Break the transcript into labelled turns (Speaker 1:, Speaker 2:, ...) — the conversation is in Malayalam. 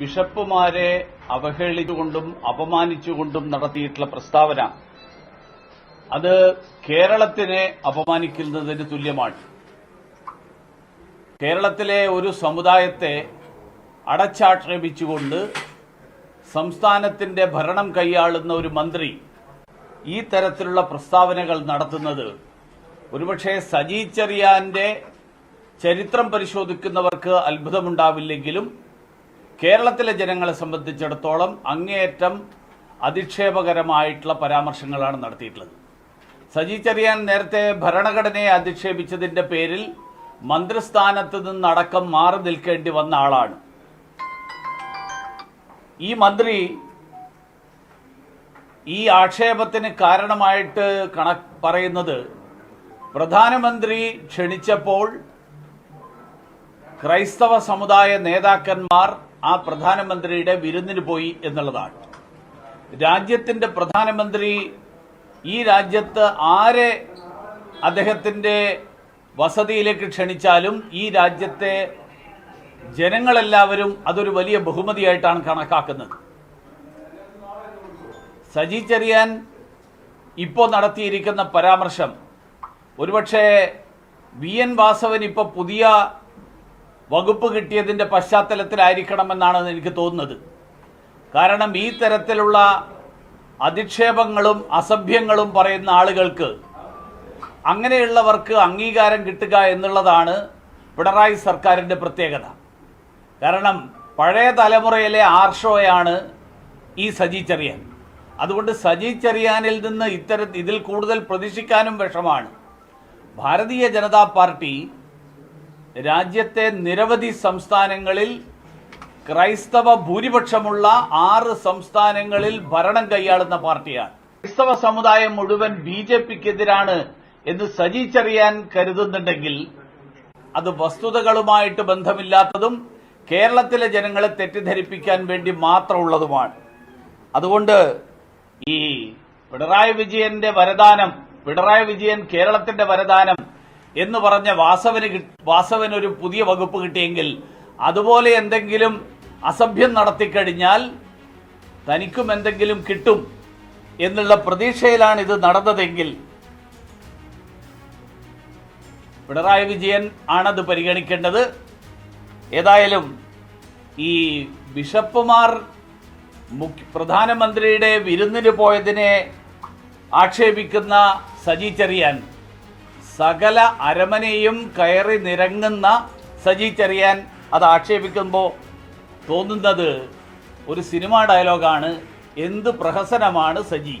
Speaker 1: ബിഷപ്പുമാരെ അവഹേളിച്ചുകൊണ്ടും അപമാനിച്ചുകൊണ്ടും നടത്തിയിട്ടുള്ള പ്രസ്താവന അത് കേരളത്തിനെ അപമാനിക്കുന്നതിന് തുല്യമാണ്. കേരളത്തിലെ ഒരു സമുദായത്തെ അടച്ചാക്ഷേപിച്ചുകൊണ്ട് സംസ്ഥാനത്തിന്റെ ഭരണം കൈയാളുന്ന ഒരു മന്ത്രി ഈ തരത്തിലുള്ള പ്രസ്താവനകൾ നടത്തുന്നത് ഒരുപക്ഷെ സജി ചെറിയാന്റെ ചരിത്രം പരിശോധിക്കുന്നവർക്ക് അത്ഭുതമുണ്ടാവില്ലെങ്കിലും കേരളത്തിലെ ജനങ്ങളെ സംബന്ധിച്ചിടത്തോളം അങ്ങേയറ്റം അധിക്ഷേപകരമായിട്ടുള്ള പരാമർശങ്ങളാണ് നടത്തിയിട്ടുള്ളത്. സജി ചെറിയാൻ നേരത്തെ ഭരണഘടനയെ അധിക്ഷേപിച്ചതിന്റെ പേരിൽ മന്ത്രിസ്ഥാനത്ത് നിന്നടക്കം മാറി നിൽക്കേണ്ടി വന്ന ആളാണ്. ഈ മന്ത്രി ഈ ആക്ഷേപത്തിന് കാരണമായിട്ട് കണ പറയുന്നത് പ്രധാനമന്ത്രി ക്ഷണിച്ചപ്പോൾ ക്രൈസ്തവ സമുദായ നേതാക്കന്മാർ ആ പ്രധാനമന്ത്രിയുടെ വിരുന്നിന് പോയി എന്നുള്ളതാണ്. രാജ്യത്തിന്റെ പ്രധാനമന്ത്രി ഈ രാജ്യത്ത് ആരെ അദ്ദേഹത്തിന്റെ വസതിയിലേക്ക് ക്ഷണിച്ചാലും ഈ രാജ്യത്തെ ജനങ്ങളെല്ലാവരും അതൊരു വലിയ ബഹുമതിയായിട്ടാണ് കണക്കാക്കുന്നത്. സജി ചെറിയാൻ ഇപ്പോൾ നടത്തിയിരിക്കുന്ന പരാമർശം ഒരുപക്ഷെ വി എൻ വാസവൻ ഇപ്പോൾ പുതിയ വകുപ്പ് കിട്ടിയതിന്റെ പശ്ചാത്തലത്തിലായിരിക്കണമെന്നാണ് എനിക്ക് തോന്നുന്നത്. കാരണം ഈ തരത്തിലുള്ള അധിക്ഷേപങ്ങളും അസഭ്യങ്ങളും പറയുന്ന ആളുകൾക്ക് അങ്ങനെയുള്ളവർക്ക് അംഗീകാരം കിട്ടുക എന്നുള്ളതാണ് പിണറായി സർക്കാരിന്റെ പ്രത്യേകത. കാരണം പഴയ തലമുറയിലെ ആർഷോയാണ് ഈ സജി ചെറിയാൻ. അതുകൊണ്ട് സജി ചെറിയാനിൽ നിന്ന് ഇത്തര ഇതിൽ കൂടുതൽ പ്രതീക്ഷിക്കാനും വിഷമാണ്. ഭാരതീയ ജനതാ പാർട്ടി രാജ്യത്തെ നിരവധി സംസ്ഥാനങ്ങളിൽ ക്രൈസ്തവ ഭൂരിപക്ഷമുള്ള ആറ് സംസ്ഥാനങ്ങളിൽ ഭരണം കൈയാളുന്ന പാർട്ടിയാണ്. ക്രൈസ്തവ സമുദായം മുഴുവൻ ബി ജെ പിക്കെതിരാണ് എന്ന് സജീച്ചറിയാൻ കരുതുന്നുണ്ടെങ്കിൽ അത് വസ്തുതകളുമായിട്ട് ബന്ധമില്ലാത്തതും കേരളത്തിലെ ജനങ്ങളെ തെറ്റിദ്ധരിപ്പിക്കാൻ വേണ്ടി മാത്രമുള്ളതുമാണ്. അതുകൊണ്ട് ഈ പിണറായി വിജയന്റെ വരദാനം പിണറായി വിജയൻ കേരളത്തിന്റെ വരദാനം എന്ന് പറഞ്ഞ വാസവന് വാസവന് ഒരു പുതിയ വകുപ്പ് കിട്ടിയെങ്കിൽ അതുപോലെ എന്തെങ്കിലും അസഭ്യം നടത്തിക്കഴിഞ്ഞാൽ തനിക്കും എന്തെങ്കിലും കിട്ടും എന്നുള്ള പ്രതീക്ഷയിലാണ് ഇത് നടന്നതെങ്കിൽ പിണറായി വിജയൻ ആണത് പരിഗണിക്കേണ്ടത്. ഏതായാലും ഈ ബിഷപ്പുമാർ പ്രധാനമന്ത്രിയുടെ വിരുന്നിന് പോയതിനെ ആക്ഷേപിക്കുന്ന സജി ചെറിയാൻ സകല അരമനയും കയറി നിരങ്ങുന്ന സജി ചെറിയാൻ അത് ആക്ഷേപിക്കുമ്പോൾ തോന്നുന്നത് ഒരു സിനിമാ ഡയലോഗാണ്. എന്ത് പ്രഹസനമാണ് സജി?